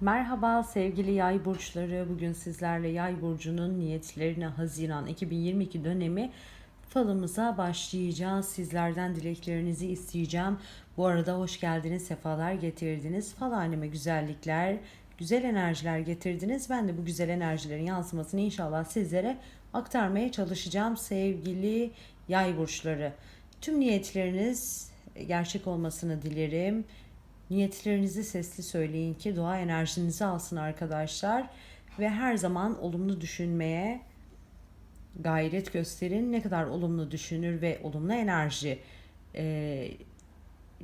Merhaba sevgili yay burçları. Bugün sizlerle yay burcunun niyetlerine Haziran 2022 dönemi falımıza başlayacağız. Sizlerden dileklerinizi isteyeceğim. Bu arada hoş geldiniz, sefalar getirdiniz. Fal haneme güzellikler, güzel enerjiler getirdiniz. Ben de bu güzel enerjilerin yansımasını inşallah sizlere aktarmaya çalışacağım sevgili yay burçları. Tüm niyetleriniz gerçek olmasını dilerim. Niyetlerinizi sesli söyleyin ki dua enerjinizi alsın arkadaşlar. Ve her zaman olumlu düşünmeye gayret gösterin. Ne kadar olumlu düşünür ve olumlu enerji e,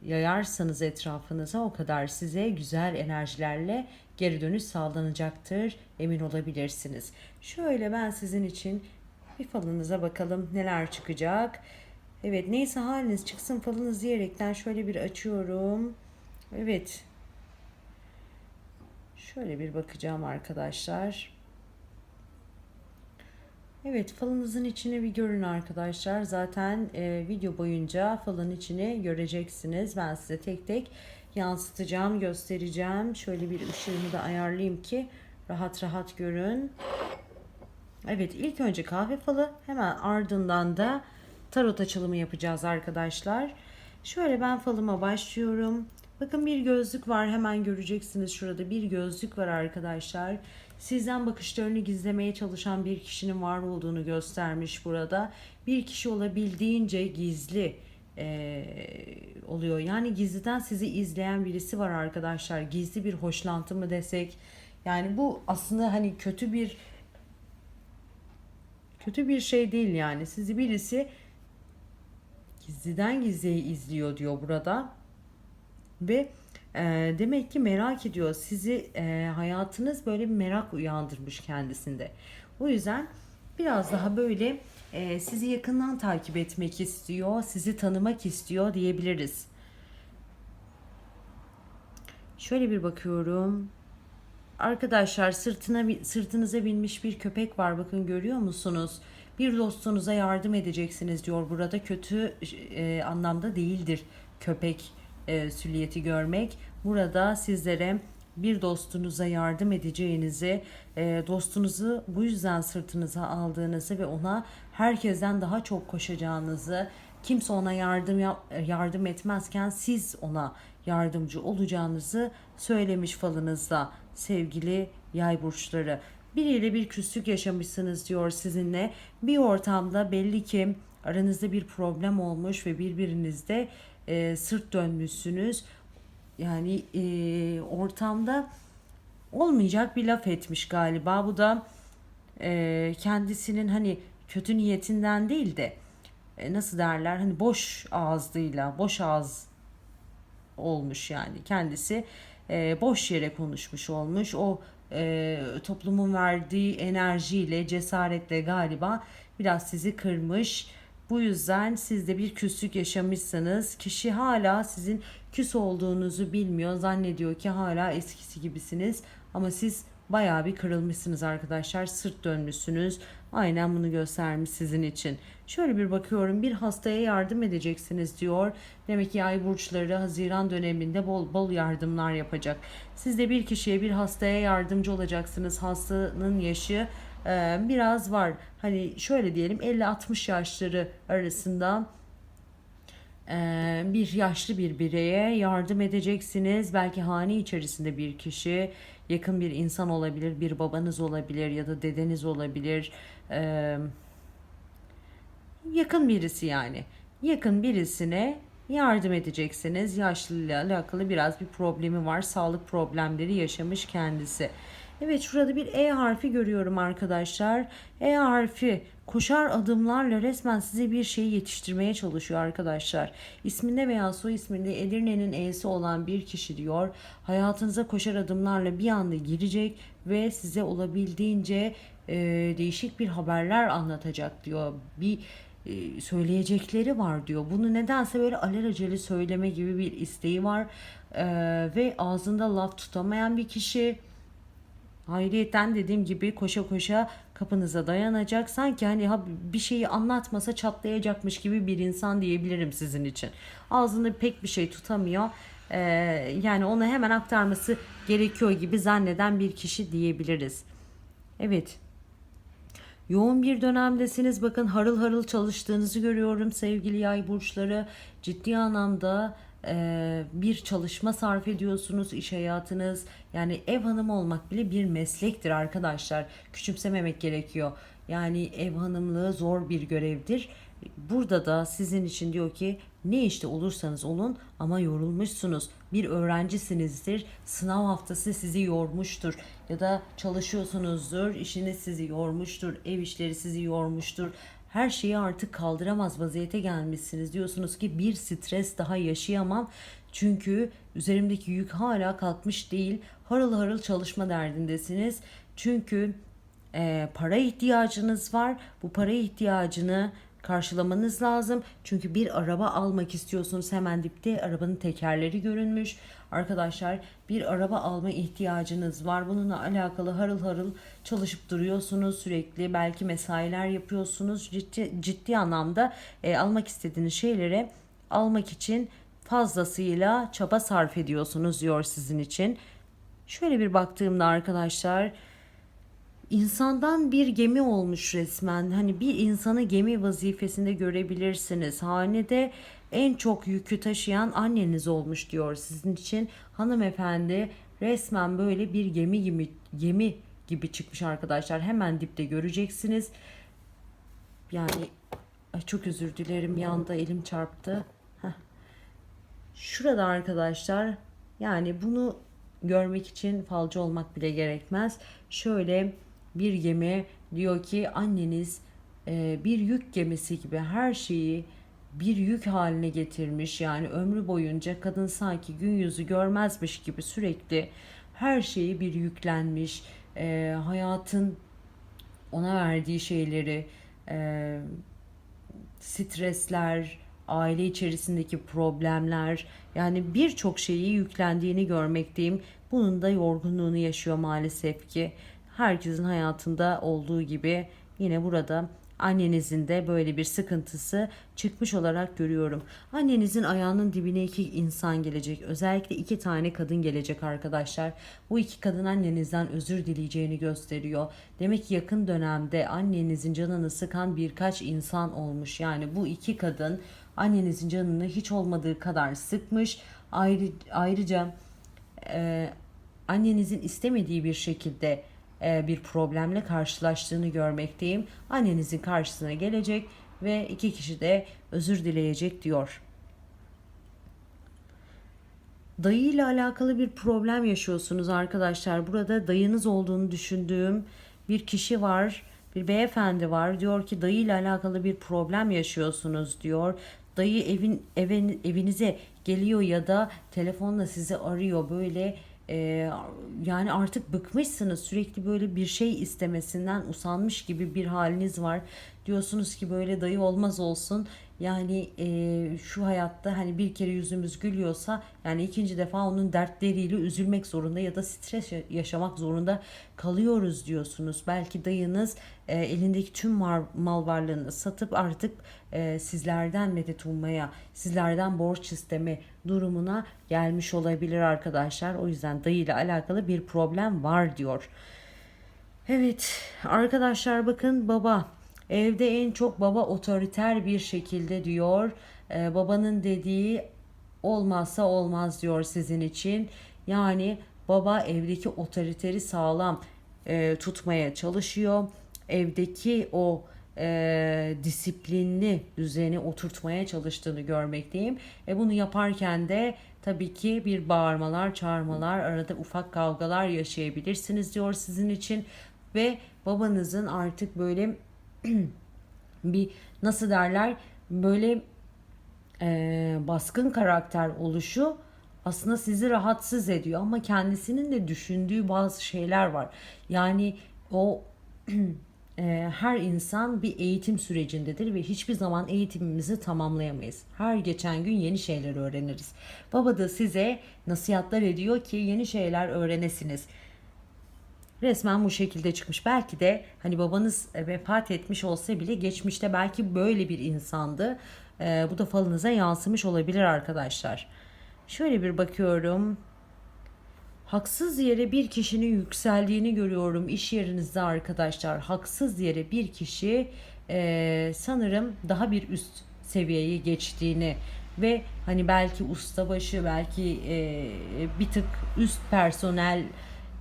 yayarsanız etrafınıza o kadar size güzel enerjilerle geri dönüş sağlanacaktır. Emin olabilirsiniz. Şöyle ben sizin için bir falınıza bakalım neler çıkacak. Evet neyse haliniz çıksın falınız diyerekten şöyle bir açıyorum. Evet. Şöyle bir bakacağım arkadaşlar. Evet falınızın içini bir görün arkadaşlar. Zaten e, video boyunca falın içini göreceksiniz. Ben size tek tek yansıtacağım, göstereceğim. Şöyle bir ışığımı da ayarlayayım ki rahat rahat görün. Evet ilk önce kahve falı hemen ardından da tarot açılımı yapacağız arkadaşlar. Şöyle ben falıma başlıyorum. Bakın bir gözlük var hemen göreceksiniz şurada bir gözlük var arkadaşlar. Sizden bakışlarını gizlemeye çalışan bir kişinin var olduğunu göstermiş burada. Bir kişi olabildiğince gizli e, oluyor. Yani gizliden sizi izleyen birisi var arkadaşlar. Gizli bir hoşlantı mı desek. Yani bu aslında hani kötü bir kötü bir şey değil yani. Sizi birisi gizliden gizliye izliyor diyor burada ve e, demek ki merak ediyor sizi e, hayatınız böyle bir merak uyandırmış kendisinde. O yüzden biraz daha böyle e, sizi yakından takip etmek istiyor, sizi tanımak istiyor diyebiliriz. Şöyle bir bakıyorum. Arkadaşlar sırtına sırtınıza binmiş bir köpek var bakın görüyor musunuz? Bir dostunuza yardım edeceksiniz diyor burada kötü e, anlamda değildir köpek e, süliyeti görmek. Burada sizlere bir dostunuza yardım edeceğinizi, e, dostunuzu bu yüzden sırtınıza aldığınızı ve ona herkesten daha çok koşacağınızı, kimse ona yardım yap, yardım etmezken siz ona yardımcı olacağınızı söylemiş falınızda sevgili yay burçları. Biriyle bir küslük yaşamışsınız diyor sizinle. Bir ortamda belli ki aranızda bir problem olmuş ve birbirinizde e, sırt dönmüşsünüz. Yani e, ortamda olmayacak bir laf etmiş galiba. Bu da e, kendisinin hani kötü niyetinden değil de e, nasıl derler hani boş ağızlığıyla boş ağız olmuş yani kendisi e, boş yere konuşmuş olmuş o e, toplumun verdiği enerjiyle cesaretle galiba biraz sizi kırmış bu yüzden siz de bir küslük yaşamışsanız kişi hala sizin küs olduğunuzu bilmiyor. Zannediyor ki hala eskisi gibisiniz. Ama siz bayağı bir kırılmışsınız arkadaşlar. Sırt dönmüşsünüz. Aynen bunu göstermiş sizin için. Şöyle bir bakıyorum bir hastaya yardım edeceksiniz diyor. Demek ki ay burçları Haziran döneminde bol bol yardımlar yapacak. Siz de bir kişiye bir hastaya yardımcı olacaksınız. Hastanın yaşı e, biraz var. Hani şöyle diyelim 50-60 yaşları arasında e, bir yaşlı bir bireye yardım edeceksiniz. Belki hane içerisinde bir kişi, yakın bir insan olabilir, bir babanız olabilir ya da dedeniz olabilir. E, yakın birisi yani. Yakın birisine yardım edeceksiniz. Yaşlı ile alakalı biraz bir problemi var. Sağlık problemleri yaşamış kendisi. Evet şurada bir E harfi görüyorum arkadaşlar. E harfi koşar adımlarla resmen size bir şeyi yetiştirmeye çalışıyor arkadaşlar. İsminde veya soy isminde Edirne'nin E'si olan bir kişi diyor. Hayatınıza koşar adımlarla bir anda girecek ve size olabildiğince e, değişik bir haberler anlatacak diyor. Bir e, söyleyecekleri var diyor. Bunu nedense böyle alelacele söyleme gibi bir isteği var. E, ve ağzında laf tutamayan bir kişi Ayrıyeten dediğim gibi koşa koşa kapınıza dayanacak. Sanki hani bir şeyi anlatmasa çatlayacakmış gibi bir insan diyebilirim sizin için. Ağzında pek bir şey tutamıyor. e, yani ona hemen aktarması gerekiyor gibi zanneden bir kişi diyebiliriz. Evet. Yoğun bir dönemdesiniz. Bakın harıl harıl çalıştığınızı görüyorum sevgili yay burçları. Ciddi anlamda e, bir çalışma sarf ediyorsunuz iş hayatınız. Yani ev hanımı olmak bile bir meslektir arkadaşlar. Küçümsememek gerekiyor. Yani ev hanımlığı zor bir görevdir. Burada da sizin için diyor ki ne işte olursanız olun ama yorulmuşsunuz. Bir öğrencisinizdir. Sınav haftası sizi yormuştur. Ya da çalışıyorsunuzdur. işiniz sizi yormuştur. Ev işleri sizi yormuştur. Her şeyi artık kaldıramaz vaziyete gelmişsiniz. Diyorsunuz ki bir stres daha yaşayamam. Çünkü üzerimdeki yük hala kalkmış değil. Harıl harıl çalışma derdindesiniz. Çünkü e, para ihtiyacınız var. Bu para ihtiyacını karşılamanız lazım. Çünkü bir araba almak istiyorsunuz. Hemen dipte arabanın tekerleri görünmüş. Arkadaşlar bir araba alma ihtiyacınız var. Bununla alakalı harıl harıl çalışıp duruyorsunuz sürekli. Belki mesailer yapıyorsunuz. Ciddi, ciddi anlamda e, almak istediğiniz şeylere almak için fazlasıyla çaba sarf ediyorsunuz diyor sizin için. Şöyle bir baktığımda arkadaşlar insandan bir gemi olmuş resmen. Hani bir insanı gemi vazifesinde görebilirsiniz. Hanede en çok yükü taşıyan anneniz olmuş diyor sizin için. Hanımefendi resmen böyle bir gemi gibi gemi gibi çıkmış arkadaşlar. Hemen dipte göreceksiniz. Yani ay çok özür dilerim. Bir anda elim çarptı. Şurada arkadaşlar yani bunu görmek için falcı olmak bile gerekmez. Şöyle bir gemi diyor ki anneniz e, bir yük gemisi gibi her şeyi bir yük haline getirmiş. Yani ömrü boyunca kadın sanki gün yüzü görmezmiş gibi sürekli her şeyi bir yüklenmiş. E, hayatın ona verdiği şeyleri, e, stresler, aile içerisindeki problemler yani birçok şeyi yüklendiğini görmekteyim. Bunun da yorgunluğunu yaşıyor maalesef ki. Herkesin hayatında olduğu gibi yine burada annenizin de böyle bir sıkıntısı çıkmış olarak görüyorum. Annenizin ayağının dibine iki insan gelecek. Özellikle iki tane kadın gelecek arkadaşlar. Bu iki kadın annenizden özür dileyeceğini gösteriyor. Demek ki yakın dönemde annenizin canını sıkan birkaç insan olmuş. Yani bu iki kadın annenizin canını hiç olmadığı kadar sıkmış. Ayrı, ayrıca e, annenizin istemediği bir şekilde bir problemle karşılaştığını görmekteyim. Annenizin karşısına gelecek ve iki kişi de özür dileyecek diyor. Dayı ile alakalı bir problem yaşıyorsunuz arkadaşlar. Burada dayınız olduğunu düşündüğüm bir kişi var. Bir beyefendi var. Diyor ki dayı ile alakalı bir problem yaşıyorsunuz diyor. Dayı evin evin evinize geliyor ya da telefonla sizi arıyor böyle e, yani artık bıkmışsınız. Sürekli böyle bir şey istemesinden usanmış gibi bir haliniz var. Diyorsunuz ki böyle dayı olmaz olsun yani e, şu hayatta hani bir kere yüzümüz gülüyorsa yani ikinci defa onun dertleriyle üzülmek zorunda ya da stres yaşamak zorunda kalıyoruz diyorsunuz. Belki dayınız e, elindeki tüm mal, mal varlığını satıp artık e, sizlerden medet ummaya, sizlerden borç isteme durumuna gelmiş olabilir arkadaşlar. O yüzden dayı ile alakalı bir problem var diyor. Evet arkadaşlar bakın baba Evde en çok baba otoriter bir şekilde diyor. Ee, babanın dediği olmazsa olmaz diyor sizin için. Yani baba evdeki otoriteri sağlam e, tutmaya çalışıyor. Evdeki o e, disiplinli düzeni oturtmaya çalıştığını görmekteyim. E, bunu yaparken de tabii ki bir bağırmalar, çağırmalar, arada ufak kavgalar yaşayabilirsiniz diyor sizin için. Ve babanızın artık böyle bir nasıl derler böyle e, baskın karakter oluşu aslında sizi rahatsız ediyor ama kendisinin de düşündüğü bazı şeyler var. Yani o e, her insan bir eğitim sürecindedir ve hiçbir zaman eğitimimizi tamamlayamayız. Her geçen gün yeni şeyler öğreniriz. Baba da size nasihatler ediyor ki yeni şeyler öğrenesiniz resmen bu şekilde çıkmış. Belki de hani babanız e, vefat etmiş olsa bile geçmişte belki böyle bir insandı. Ee, bu da falınıza yansımış olabilir arkadaşlar. Şöyle bir bakıyorum. Haksız yere bir kişinin yükseldiğini görüyorum iş yerinizde arkadaşlar. Haksız yere bir kişi eee, sanırım daha bir üst seviyeyi geçtiğini ve hani belki ustabaşı belki eee, bir tık üst personel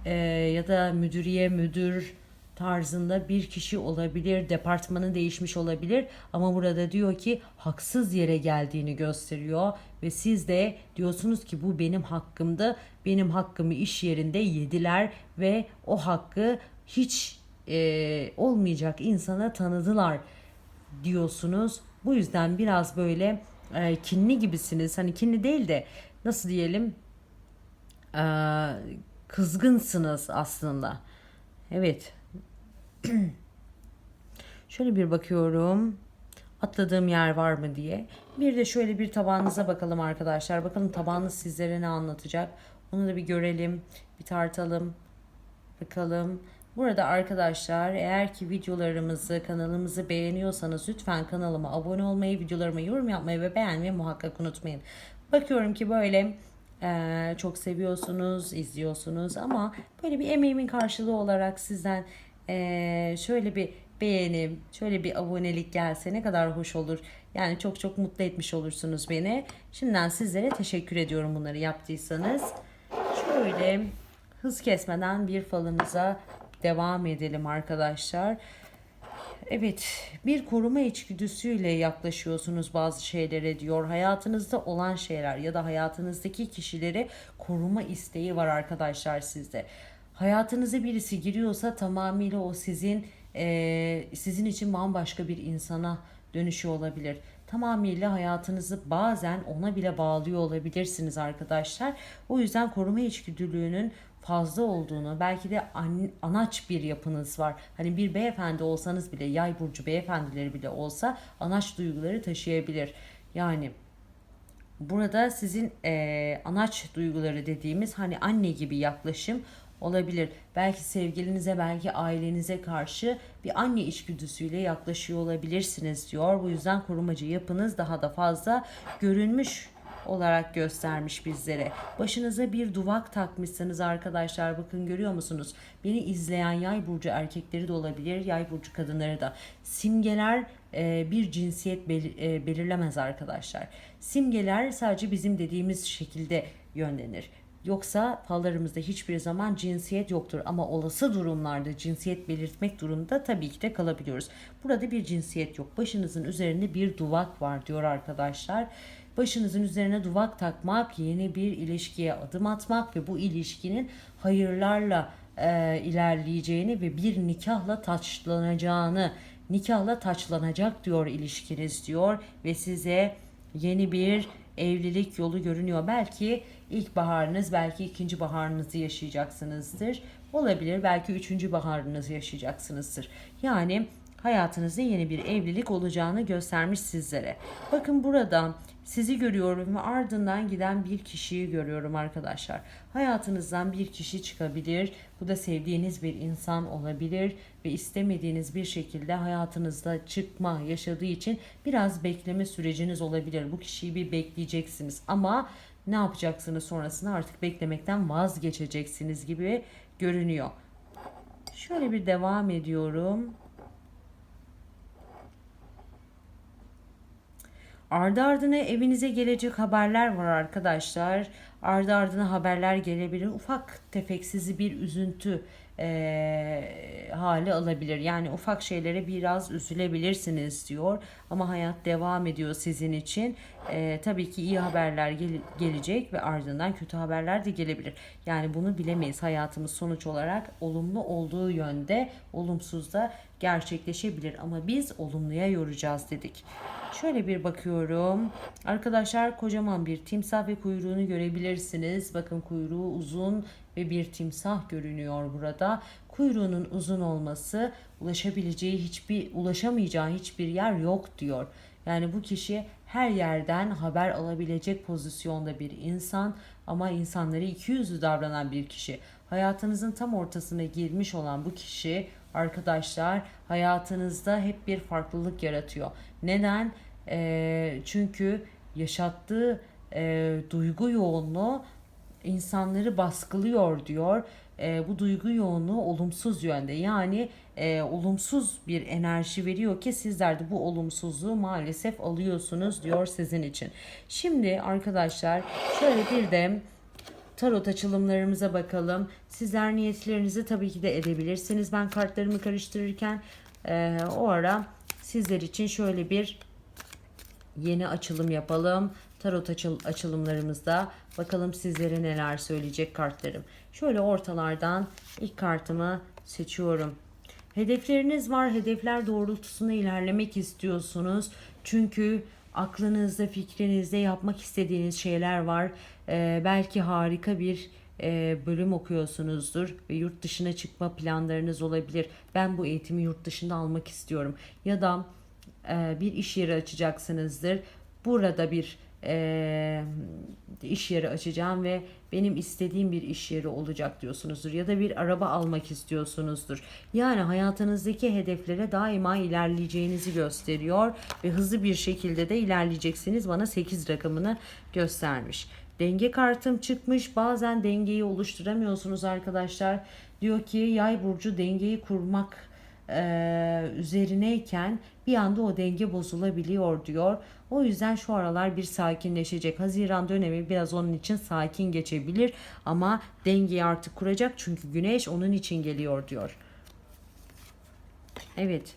eee, ya da müdüriye müdür tarzında bir kişi olabilir, departmanı değişmiş olabilir ama burada diyor ki haksız yere geldiğini gösteriyor ve siz de diyorsunuz ki bu benim hakkımdı. Benim hakkımı iş yerinde yediler ve o hakkı hiç e, olmayacak insana tanıdılar diyorsunuz. Bu yüzden biraz böyle e, kinli gibisiniz. Hani kinli değil de nasıl diyelim e, kızgınsınız aslında. Evet Şöyle bir bakıyorum. Atladığım yer var mı diye. Bir de şöyle bir tabağınıza bakalım arkadaşlar. Bakalım tabağınız sizlere ne anlatacak. Onu da bir görelim. Bir tartalım. Bakalım. Burada arkadaşlar eğer ki videolarımızı, kanalımızı beğeniyorsanız lütfen kanalıma abone olmayı, videolarıma yorum yapmayı ve beğenmeyi muhakkak unutmayın. Bakıyorum ki böyle eee, çok seviyorsunuz, izliyorsunuz ama böyle bir emeğimin karşılığı olarak sizden eee, şöyle bir beğeni, şöyle bir abonelik gelse ne kadar hoş olur. Yani çok çok mutlu etmiş olursunuz beni. Şimdiden sizlere teşekkür ediyorum bunları yaptıysanız. Şöyle hız kesmeden bir falımıza devam edelim arkadaşlar. Evet, bir koruma içgüdüsüyle yaklaşıyorsunuz bazı şeylere diyor. Hayatınızda olan şeyler ya da hayatınızdaki kişileri koruma isteği var arkadaşlar sizde. Hayatınıza birisi giriyorsa tamamıyla o sizin eee, sizin için bambaşka bir insana dönüşüyor olabilir. Tamamıyla hayatınızı bazen ona bile bağlıyor olabilirsiniz arkadaşlar. O yüzden koruma içgüdülüğünün fazla olduğunu, belki de an- anaç bir yapınız var. Hani bir beyefendi olsanız bile, yay burcu beyefendileri bile olsa anaç duyguları taşıyabilir. Yani Burada sizin eee, anaç duyguları dediğimiz hani anne gibi yaklaşım olabilir. Belki sevgilinize, belki ailenize karşı bir anne içgüdüsüyle yaklaşıyor olabilirsiniz diyor. Bu yüzden korumacı yapınız daha da fazla görünmüş olarak göstermiş bizlere. Başınıza bir duvak takmışsınız arkadaşlar. Bakın görüyor musunuz? Beni izleyen yay burcu erkekleri de olabilir, yay burcu kadınları da. Simgeler e, bir cinsiyet e, belirlemez arkadaşlar. Simgeler sadece bizim dediğimiz şekilde yönlenir. Yoksa fallarımızda hiçbir zaman cinsiyet yoktur ama olası durumlarda cinsiyet belirtmek durumunda tabii ki de kalabiliyoruz. Burada bir cinsiyet yok. Başınızın üzerinde bir duvak var diyor arkadaşlar. Başınızın üzerine duvak takmak, yeni bir ilişkiye adım atmak ve bu ilişkinin hayırlarla e, ilerleyeceğini ve bir nikahla taçlanacağını, nikahla taçlanacak diyor ilişkiniz diyor ve size yeni bir evlilik yolu görünüyor. Belki ilk baharınız, belki ikinci baharınızı yaşayacaksınızdır. Olabilir, belki üçüncü baharınızı yaşayacaksınızdır. Yani hayatınızda yeni bir evlilik olacağını göstermiş sizlere. Bakın burada sizi görüyorum ve ardından giden bir kişiyi görüyorum arkadaşlar. Hayatınızdan bir kişi çıkabilir. Bu da sevdiğiniz bir insan olabilir ve istemediğiniz bir şekilde hayatınızda çıkma yaşadığı için biraz bekleme süreciniz olabilir. Bu kişiyi bir bekleyeceksiniz ama ne yapacaksınız sonrasında artık beklemekten vazgeçeceksiniz gibi görünüyor. Şöyle bir devam ediyorum. Ardı ardına evinize gelecek haberler var arkadaşlar. Ardı ardına haberler gelebilir. Ufak tefek sizi bir üzüntü eee, hali alabilir. Yani ufak şeylere biraz üzülebilirsiniz diyor. Ama hayat devam ediyor sizin için. Eee, tabii ki iyi haberler gel- gelecek ve ardından kötü haberler de gelebilir. Yani bunu bilemeyiz. Hayatımız sonuç olarak olumlu olduğu yönde, olumsuz da gerçekleşebilir. Ama biz olumluya yoracağız dedik. Şöyle bir bakıyorum. Arkadaşlar kocaman bir timsah ve kuyruğunu görebilirsiniz. Bakın kuyruğu uzun ve bir timsah görünüyor burada. Kuyruğunun uzun olması ulaşabileceği hiçbir ulaşamayacağı hiçbir yer yok diyor. Yani bu kişi her yerden haber alabilecek pozisyonda bir insan ama insanları ikiyüzlü davranan bir kişi. Hayatınızın tam ortasına girmiş olan bu kişi arkadaşlar hayatınızda hep bir farklılık yaratıyor. Neden? Ee, çünkü yaşattığı e, duygu yoğunluğu insanları baskılıyor diyor. E, bu duygu yoğunluğu olumsuz yönde yani e, olumsuz bir enerji veriyor ki sizler de bu olumsuzluğu maalesef alıyorsunuz diyor sizin için. Şimdi arkadaşlar şöyle bir de tarot açılımlarımıza bakalım. Sizler niyetlerinizi tabii ki de edebilirsiniz. Ben kartlarımı karıştırırken e, o ara sizler için şöyle bir yeni açılım yapalım. Tarot açıl açılımlarımızda bakalım sizlere neler söyleyecek kartlarım. Şöyle ortalardan ilk kartımı seçiyorum. Hedefleriniz var. Hedefler doğrultusunda ilerlemek istiyorsunuz. Çünkü aklınızda, fikrinizde yapmak istediğiniz şeyler var. Ee, belki harika bir e, bölüm okuyorsunuzdur ve yurt dışına çıkma planlarınız olabilir. Ben bu eğitimi yurt dışında almak istiyorum. Ya da e, bir iş yeri açacaksınızdır. Burada bir e, iş yeri açacağım ve benim istediğim bir iş yeri olacak diyorsunuzdur ya da bir araba almak istiyorsunuzdur. Yani hayatınızdaki hedeflere daima ilerleyeceğinizi gösteriyor ve hızlı bir şekilde de ilerleyeceksiniz. Bana 8 rakamını göstermiş. Denge kartım çıkmış. Bazen dengeyi oluşturamıyorsunuz arkadaşlar. Diyor ki yay burcu dengeyi kurmak e, üzerineyken bir anda o denge bozulabiliyor diyor. O yüzden şu aralar bir sakinleşecek. Haziran dönemi biraz onun için sakin geçebilir ama dengeyi artık kuracak çünkü güneş onun için geliyor diyor. Evet.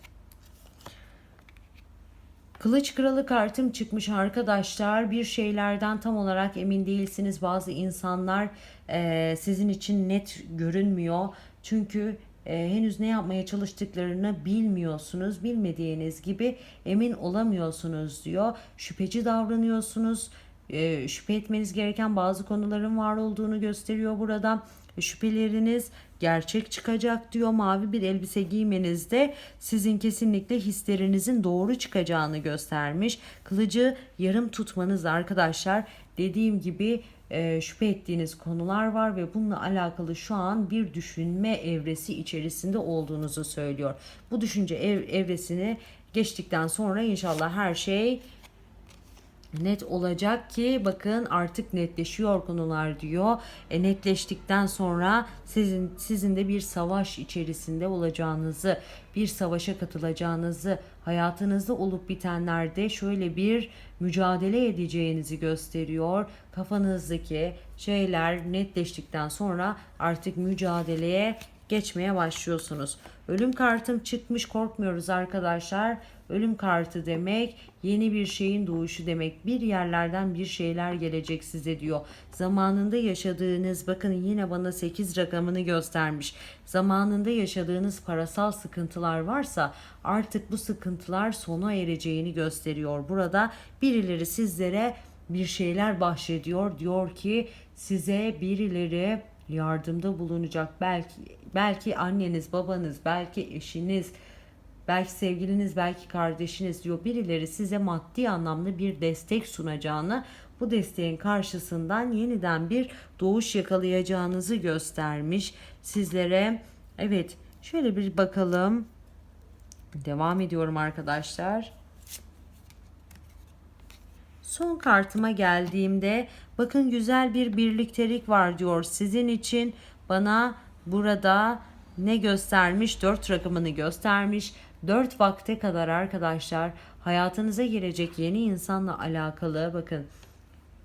Kılıç kralı kartım çıkmış arkadaşlar. Bir şeylerden tam olarak emin değilsiniz. Bazı insanlar e, sizin için net görünmüyor. Çünkü e, henüz ne yapmaya çalıştıklarını bilmiyorsunuz. Bilmediğiniz gibi emin olamıyorsunuz diyor. Şüpheci davranıyorsunuz. E, şüphe etmeniz gereken bazı konuların var olduğunu gösteriyor burada. Şüpheleriniz gerçek çıkacak diyor. Mavi bir elbise giymenizde sizin kesinlikle hislerinizin doğru çıkacağını göstermiş. Kılıcı yarım tutmanız arkadaşlar dediğim gibi e, şüphe ettiğiniz konular var ve bununla alakalı şu an bir düşünme evresi içerisinde olduğunuzu söylüyor. Bu düşünce ev, evresini geçtikten sonra inşallah her şey net olacak ki bakın artık netleşiyor konular diyor. E, netleştikten sonra sizin sizin de bir savaş içerisinde olacağınızı, bir savaşa katılacağınızı, hayatınızda olup bitenlerde şöyle bir mücadele edeceğinizi gösteriyor. Kafanızdaki şeyler netleştikten sonra artık mücadeleye geçmeye başlıyorsunuz. Ölüm kartım çıkmış korkmuyoruz arkadaşlar. Ölüm kartı demek yeni bir şeyin doğuşu demek. Bir yerlerden bir şeyler gelecek size diyor. Zamanında yaşadığınız bakın yine bana 8 rakamını göstermiş. Zamanında yaşadığınız parasal sıkıntılar varsa artık bu sıkıntılar sona ereceğini gösteriyor. Burada birileri sizlere bir şeyler bahşediyor. Diyor ki size birileri yardımda bulunacak. Belki belki anneniz, babanız, belki eşiniz, belki sevgiliniz, belki kardeşiniz diyor. Birileri size maddi anlamda bir destek sunacağını, bu desteğin karşısından yeniden bir doğuş yakalayacağınızı göstermiş sizlere. Evet, şöyle bir bakalım. Devam ediyorum arkadaşlar. Son kartıma geldiğimde bakın güzel bir birliktelik var diyor sizin için. Bana burada ne göstermiş? 4 rakamını göstermiş. 4 vakte kadar arkadaşlar hayatınıza girecek yeni insanla alakalı bakın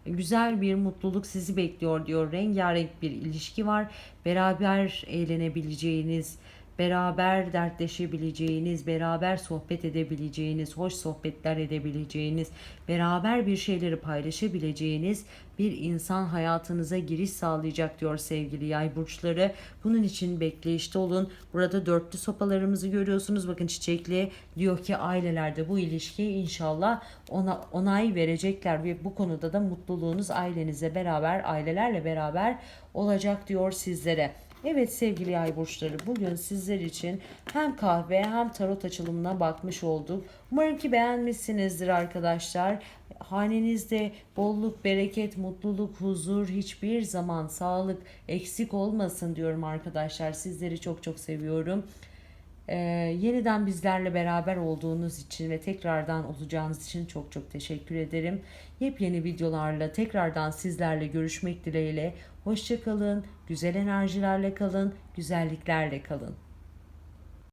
güzel bir mutluluk sizi bekliyor diyor. Rengarenk bir ilişki var. Beraber eğlenebileceğiniz, beraber dertleşebileceğiniz, beraber sohbet edebileceğiniz, hoş sohbetler edebileceğiniz, beraber bir şeyleri paylaşabileceğiniz bir insan hayatınıza giriş sağlayacak diyor sevgili yay burçları. Bunun için bekleyişte olun. Burada dörtlü sopalarımızı görüyorsunuz. Bakın çiçekli diyor ki ailelerde bu ilişki inşallah ona onay verecekler ve bu konuda da mutluluğunuz ailenizle beraber, ailelerle beraber olacak diyor sizlere. Evet sevgili yay burçları bugün sizler için hem kahve hem tarot açılımına bakmış olduk. Umarım ki beğenmişsinizdir arkadaşlar. Hanenizde bolluk, bereket, mutluluk, huzur, hiçbir zaman sağlık eksik olmasın diyorum arkadaşlar. Sizleri çok çok seviyorum. Ee, yeniden bizlerle beraber olduğunuz için ve tekrardan olacağınız için çok çok teşekkür ederim. Yepyeni videolarla tekrardan sizlerle görüşmek dileğiyle. Hoşçakalın, güzel enerjilerle kalın, güzelliklerle kalın.